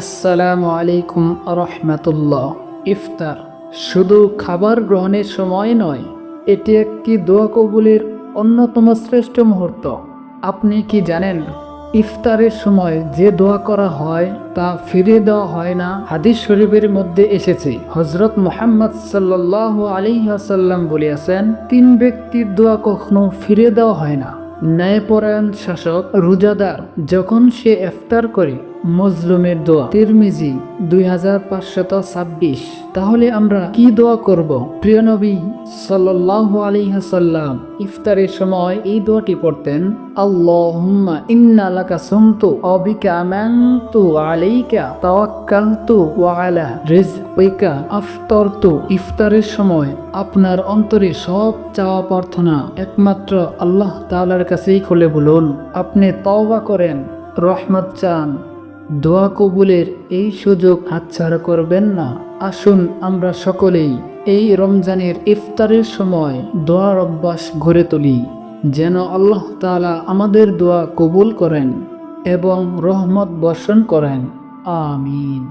আসসালামু আলাইকুম রহমতুল্লাহ। ইফতার শুধু খাবার গ্রহণের সময় নয়, এটি একটি দোয়া কবুলের অন্যতম শ্রেষ্ঠ মুহূর্ত। আপনি কি জানেন, ইফতারের সময় যে দোয়া করা হয় তা ফিরে দেওয়া হয় না? হাদিস শরীফের মধ্যে এসেছে হজরত মোহাম্মদ সাল্লাহ আলিহাসাল্লাম বলিয়াছেন, তিন ব্যক্তির দোয়া কখনো ফিরে দেওয়া হয় না। ন্যায়পরায়ণ শাসক, রোজাদার, যখন সে ইফতার করে মজলুমের দোয়া। তিরমিজি দুই হাজার পাঁচশত ছাব্বিশ। তাহলে আমরা কি দোয়া করব? প্রিয় নবী সাল্লাহ আলিহাসাল্লাম ইফতারের সময় এই দোয়াটি পড়তেন ইফতারের সময় আপনার অন্তরে সব চাওয়া প্রার্থনা একমাত্র আল্লাহ তাআলার কাছেই খুলে বলুন, আপনি তওবা করেন, রহমত চান। দোয়া কবুলের এই সুযোগ হাতছাড়া করবেন না। আসুন আমরা সকলেই এই রমজানের ইফতারের সময় দোয়ার অভ্যাস গড়ে তুলি, যেন আল্লাহ তালা আমাদের দোয়া কবুল করেন এবং রহমত বর্ষণ করেন। আমিন।